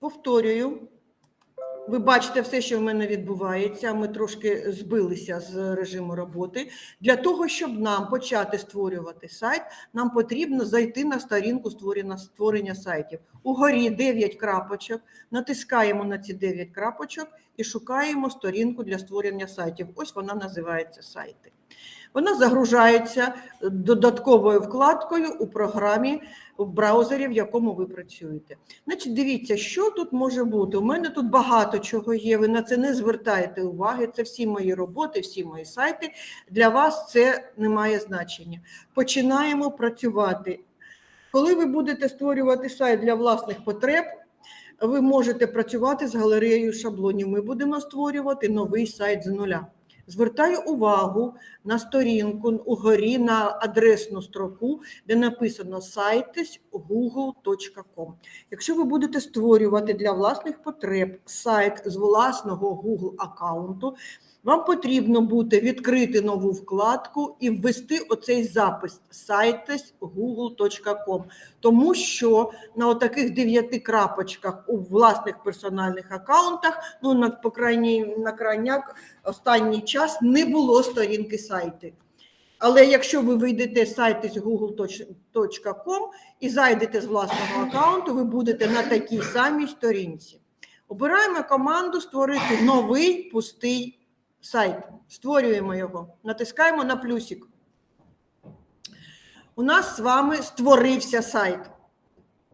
Повторюю. Ви бачите все, що в мене відбувається. Ми трошки збилися з режиму роботи. Для того, щоб нам почати створювати сайт, нам потрібно зайти на сторінку створення, створення сайтів. Угорі 9 крапочок, натискаємо на ці 9 крапочок і шукаємо сторінку для створення сайтів. Ось вона називається сайти. Вона загружається додатковою вкладкою у програмі в браузері, в якому ви працюєте. Значить, дивіться, що тут може бути. У мене тут багато чого є. Ви на це не звертаєте уваги. Це всі мої роботи, всі мої сайти. Для вас це не має значення. Починаємо працювати. Коли ви будете створювати сайт для власних потреб, ви можете працювати з галереєю шаблонів. Ми будемо створювати новий сайт з нуля. Звертаю увагу на сторінку угорі на адресну строку, де написано сайти.google.com. Якщо ви будете створювати для власних потреб сайт з власного Google аккаунту, вам потрібно буде відкрити нову вкладку і ввести оцей запис сайти.google.com, тому що на отаких дев'яти крапочках у власних персональних аккаунтах, ну на по крайній на крайняк останній час не було сторінки сайти. Але якщо ви вийдете з сайту з google.com і зайдете з власного аккаунту, ви будете на такій самій сторінці. Обираємо команду Створити новий пустий сайт. Створюємо його, натискаємо на плюсик. У нас з вами створився сайт.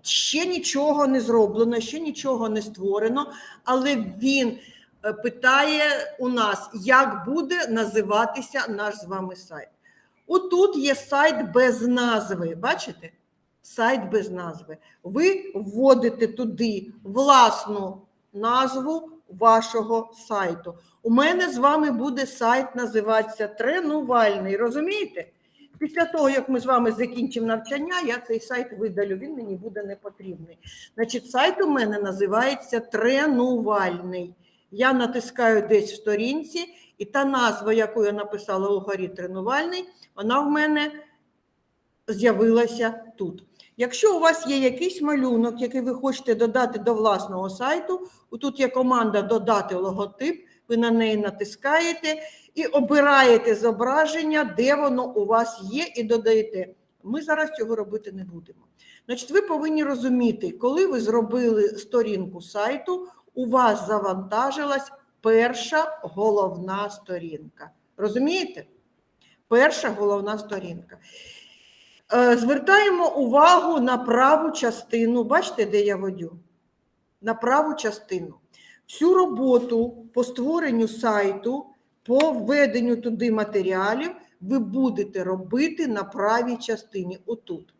Ще нічого не зроблено, ще нічого не створено, але він е, питає у нас, як буде називатися наш з вами сайт. Отут є сайт без назви. Бачите? Сайт без назви. Ви вводите туди власну назву вашого сайту. У мене з вами буде сайт називатися тренувальний. Розумієте? Після того, як ми з вами закінчимо навчання, я цей сайт видалю, він мені буде не потрібний. Значить, сайт у мене називається тренувальний. Я натискаю десь в сторінці, і та назва, яку я написала угорі тренувальний, вона в мене з'явилася тут. Якщо у вас є якийсь малюнок, який ви хочете додати до власного сайту, тут є команда Додати логотип, ви на неї натискаєте і обираєте зображення, де воно у вас є, і додаєте. Ми зараз цього робити не будемо. Значить, ви повинні розуміти, коли ви зробили сторінку сайту, у вас завантажилась перша головна сторінка. Розумієте? Перша головна сторінка. Е, Звертаємо увагу на праву частину. Бачите, де я водю? На праву частину. Всю роботу по створенню сайту, по введенню туди матеріалів ви будете робити на правій частині, отут.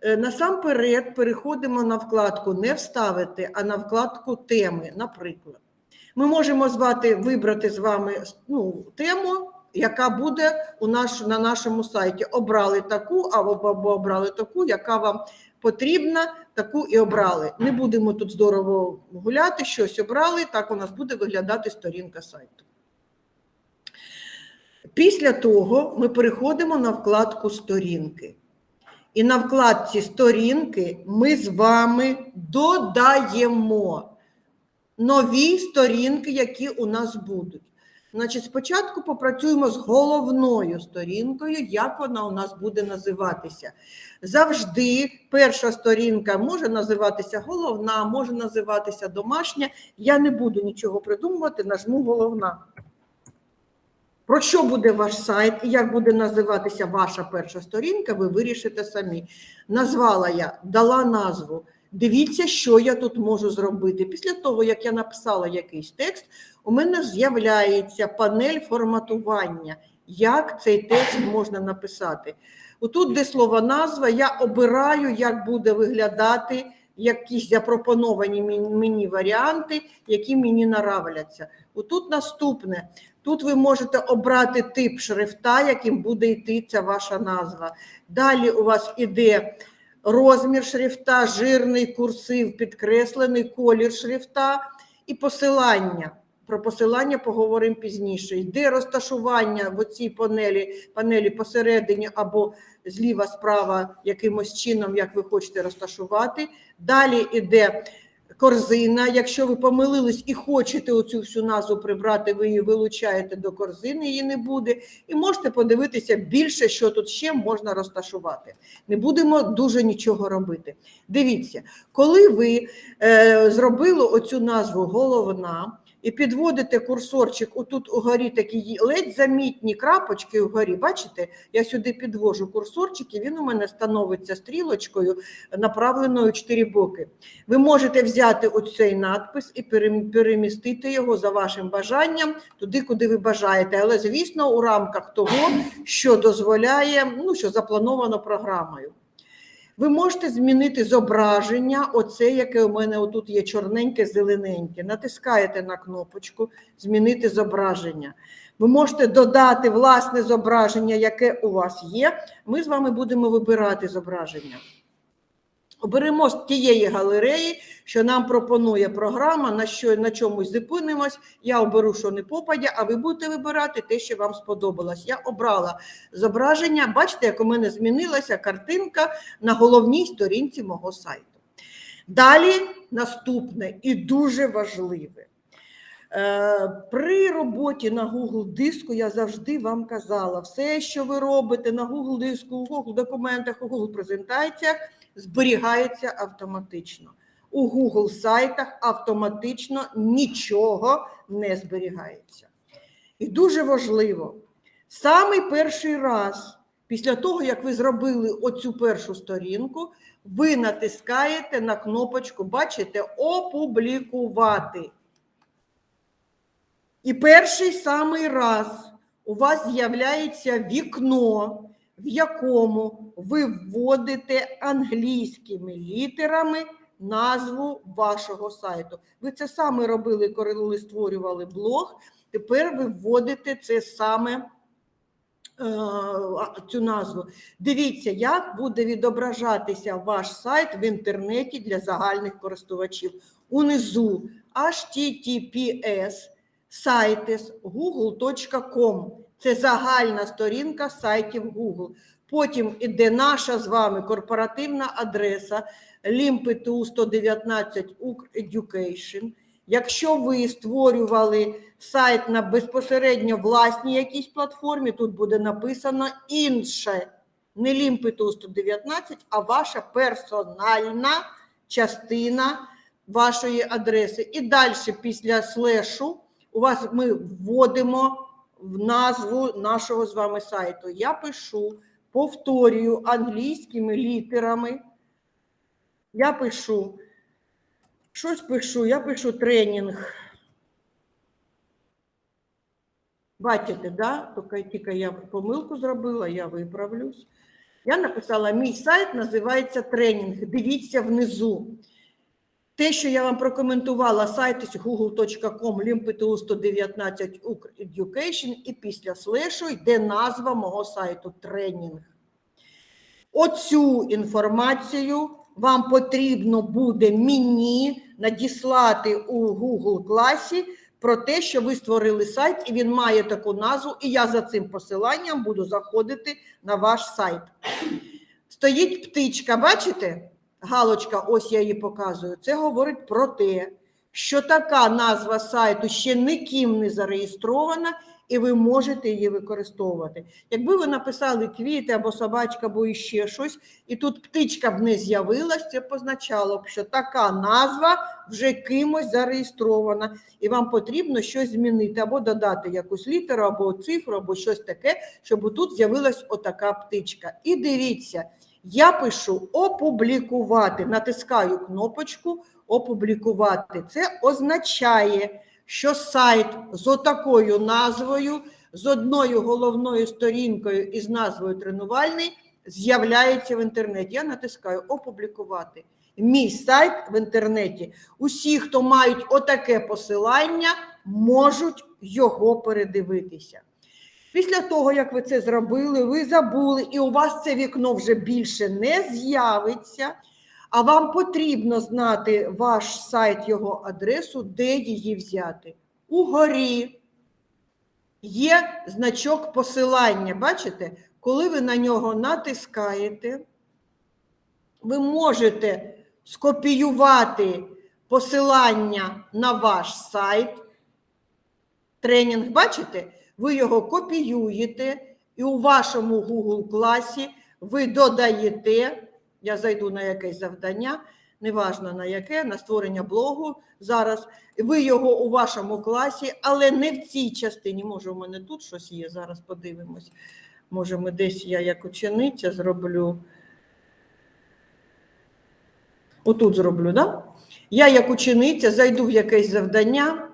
Е, Насамперед переходимо на вкладку Не вставити, а на вкладку теми, наприклад. Ми можемо звати, вибрати з вами ну, тему, яка буде у наш, на нашому сайті. Обрали таку, або, або обрали таку, яка вам потрібна, таку і обрали. Не будемо тут здорово гуляти, щось обрали, так у нас буде виглядати сторінка сайту. Після того ми переходимо на вкладку сторінки. І на вкладці сторінки ми з вами додаємо нові сторінки, які у нас будуть. Значить, спочатку попрацюємо з головною сторінкою, як вона у нас буде називатися. Завжди перша сторінка може називатися головна, може називатися домашня. Я не буду нічого придумувати, нажму головна. Про що буде ваш сайт і як буде називатися ваша перша сторінка, ви вирішите самі. Назвала я, дала назву. Дивіться, що я тут можу зробити. Після того, як я написала якийсь текст, у мене з'являється панель форматування, як цей текст можна написати. Отут, де слово назва, я обираю, як буде виглядати якісь запропоновані мені варіанти, які мені наравляться. Отут наступне. Тут ви можете обрати тип шрифта, яким буде йти ця ваша назва. Далі у вас іде розмір шрифта, жирний курсив, підкреслений колір шрифта і посилання. Про посилання поговоримо пізніше. Йде розташування в цій панелі, панелі посередині або зліва, справа, якимось чином, як ви хочете розташувати. Далі йде корзина. Якщо ви помилились і хочете оцю всю назву прибрати, ви її вилучаєте до корзини, її не буде. І можете подивитися більше, що тут ще можна розташувати. Не будемо дуже нічого робити. Дивіться, коли ви е, зробили оцю назву головна. І підводите курсорчик, отут угорі такі ледь замітні крапочки угорі. Бачите, я сюди підвожу курсорчик, і він у мене становиться стрілочкою, направленою чотири боки. Ви можете взяти оцей надпис і перемістити його за вашим бажанням туди, куди ви бажаєте. Але, звісно, у рамках того, що дозволяє, ну що заплановано програмою. Ви можете змінити зображення, оце, яке у мене отут є чорненьке, зелененьке. Натискаєте на кнопочку Змінити зображення. Ви можете додати власне зображення, яке у вас є. Ми з вами будемо вибирати зображення. Оберемо з тієї галереї, що нам пропонує програма, на що на чомусь зупинимось. Я оберу, що не попадя, а ви будете вибирати те, що вам сподобалось. Я обрала зображення. Бачите, як у мене змінилася картинка на головній сторінці мого сайту. Далі наступне і дуже важливе. Е, При роботі на Google диску я завжди вам казала, все, що ви робите на Google диску, у Google документах, у Google презентаціях, зберігається автоматично. У Google сайтах автоматично нічого не зберігається. І дуже важливо, самий перший раз, після того, як ви зробили оцю першу сторінку, ви натискаєте на кнопочку, бачите, опублікувати. І перший самий раз у вас з'являється вікно, в якому ви вводите англійськими літерами назву вашого сайту. Ви це саме робили, коли створювали блог. Тепер ви вводите це саме е, цю назву. Дивіться, як буде відображатися ваш сайт в інтернеті для загальних користувачів. Унизу https сайтес google.com. Це загальна сторінка сайтів Google. Потім іде наша з вами корпоративна адреса LIMPTU 119 Education. Якщо ви створювали сайт на безпосередньо власній якійсь платформі, тут буде написано інше. Не LIMPTU 119, а ваша персональна частина вашої адреси. І далі після слешу у вас ми вводимо в назву нашого з вами сайту. Я пишу, повторюю англійськими літерами. Я пишу, щось пишу, я пишу тренінг. Бачите, да? Тільки, тільки я помилку зробила, я виправлюсь. Я написала: мій сайт називається тренінг. Дивіться внизу. Те, що я вам прокоментувала, сайт google.com, limptu 119 Education, і після слешу йде назва мого сайту тренінг. Оцю інформацію вам потрібно буде мені надіслати у Google класі про те, що ви створили сайт, і він має таку назву, і я за цим посиланням буду заходити на ваш сайт. Стоїть птичка, бачите? Галочка, ось я її показую. Це говорить про те, що така назва сайту ще ніким не зареєстрована, і ви можете її використовувати. Якби ви написали квіти або собачка, або іще щось, і тут птичка б не з'явилась, це позначало б, що така назва вже кимось зареєстрована, і вам потрібно щось змінити, або додати якусь літеру, або цифру, або щось таке, щоб тут з'явилась отака птичка. І дивіться. Я пишу опублікувати, натискаю кнопочку опублікувати. Це означає, що сайт з отакою назвою, з одною головною сторінкою і з назвою тренувальний з'являється в інтернеті. Я натискаю опублікувати. Мій сайт в інтернеті. Усі, хто мають отаке посилання, можуть його передивитися. Після того, як ви це зробили, ви забули, і у вас це вікно вже більше не з'явиться, а вам потрібно знати ваш сайт, його адресу, де її взяти. Угорі є значок посилання. Бачите, коли ви на нього натискаєте, ви можете скопіювати посилання на ваш сайт. Тренінг, бачите? Ви його копіюєте, і у вашому Google класі ви додаєте, я зайду на якесь завдання, неважно на яке, на створення блогу зараз. Ви його у вашому класі, але не в цій частині. Може, у мене тут щось є, зараз подивимось. Може, ми десь я як учениця зроблю. Отут зроблю? Да? Я як учениця зайду в якесь завдання.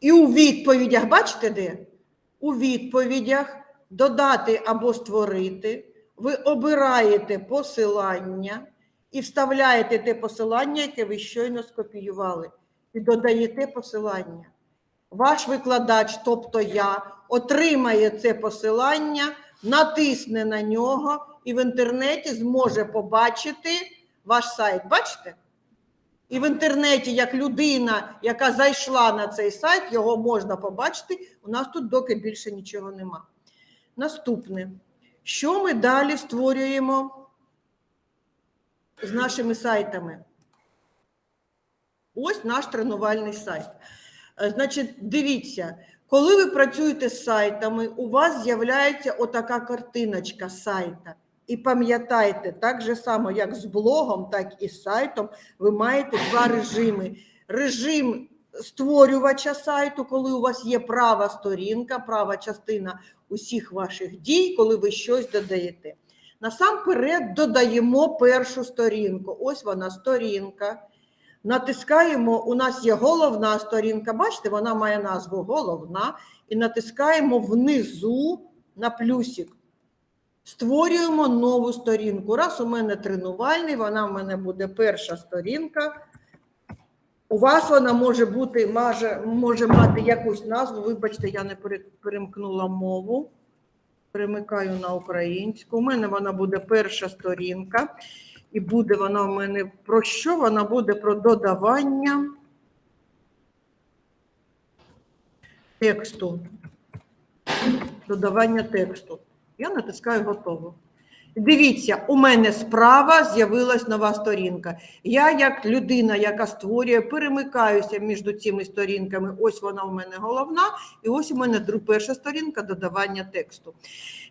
І у відповідях, бачите де? У відповідях додати або створити, ви обираєте посилання і вставляєте те посилання, яке ви щойно скопіювали, і додаєте посилання. Ваш викладач, тобто я, отримає це посилання, натисне на нього і в інтернеті зможе побачити ваш сайт. Бачите? І в інтернеті, як людина, яка зайшла на цей сайт, його можна побачити. У нас тут доки більше нічого нема. Наступне. Що ми далі створюємо з нашими сайтами? Ось наш тренувальний сайт. Е, Значить, дивіться, коли ви працюєте з сайтами, у вас з'являється отака картиночка сайта. І пам'ятайте, так же само, як з блогом, так і з сайтом, ви маєте два режими. Режим створювача сайту, коли у вас є права сторінка, права частина усіх ваших дій, коли ви щось додаєте. Насамперед додаємо першу сторінку. Ось вона сторінка. Натискаємо, у нас є головна сторінка, бачите, вона має назву головна, і натискаємо внизу на плюсик. Створюємо нову сторінку. Раз у мене тренувальний, вона в мене буде перша сторінка. У вас вона може бути, може, може мати якусь назву. Вибачте, я не перемкнула мову. Перемикаю на українську. У мене вона буде перша сторінка. І буде вона в мене про що? Вона буде про додавання тексту. Додавання тексту. Я натискаю готово. Дивіться, у мене справа з'явилась нова сторінка. Я, як людина, яка створює, перемикаюся між цими сторінками. Ось вона у мене головна, і ось у мене перша сторінка додавання тексту.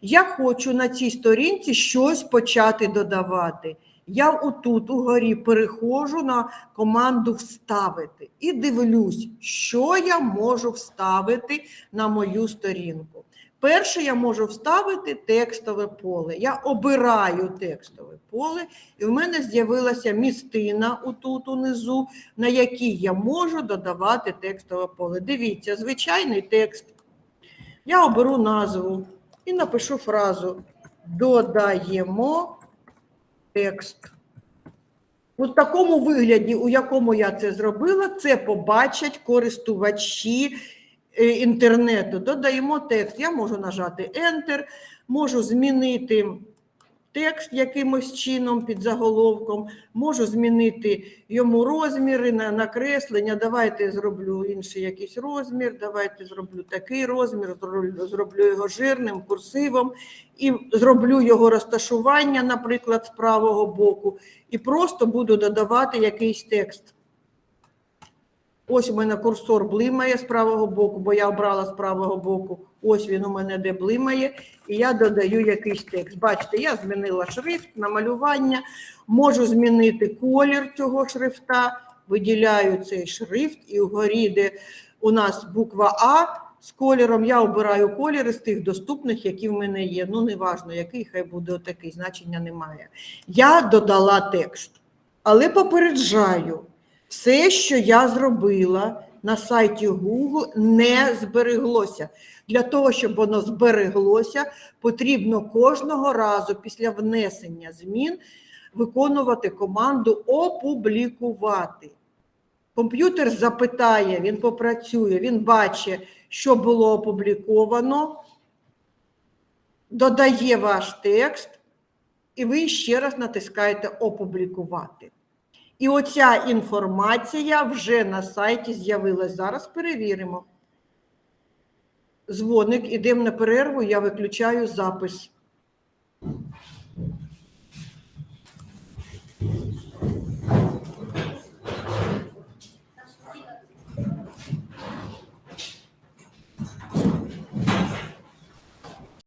Я хочу на цій сторінці щось почати додавати. Я отут угорі переходжу на команду вставити і дивлюсь, що я можу вставити на мою сторінку. Перше, я можу вставити текстове поле. Я обираю текстове поле, і в мене з'явилася містина отут унизу, на якій я можу додавати текстове поле. Дивіться, звичайний текст. Я оберу назву і напишу фразу Додаємо текст. У такому вигляді, у якому я це зробила, це побачать користувачі інтернету. Додаємо текст. Я можу нажати Enter, можу змінити текст якимось чином під заголовком, можу змінити йому розміри, на- накреслення. Давайте зроблю інший якийсь розмір, давайте зроблю такий розмір, зроблю його жирним, курсивом і зроблю його розташування, наприклад, з правого боку, і просто буду додавати якийсь текст. Ось у мене курсор блимає з правого боку, бо я обрала з правого боку. Ось він у мене де блимає, і я додаю якийсь текст. Бачите, я змінила шрифт, намалювання, можу змінити колір цього шрифта, виділяю цей шрифт, і вгорі, де у нас буква А з кольором, я обираю колір із тих доступних, які в мене є. Ну, неважно, який, хай буде отакий, значення немає. Я додала текст, але попереджаю. Все, що я зробила на сайті Google, не збереглося. Для того, щоб воно збереглося, потрібно кожного разу після внесення змін виконувати команду опублікувати. Комп'ютер запитає, він попрацює, він бачить, що було опубліковано, додає ваш текст, і ви ще раз натискаєте Опублікувати. І оця інформація вже на сайті з'явилась. Зараз перевіримо. Дзвоник, ідемо на перерву, я виключаю запис.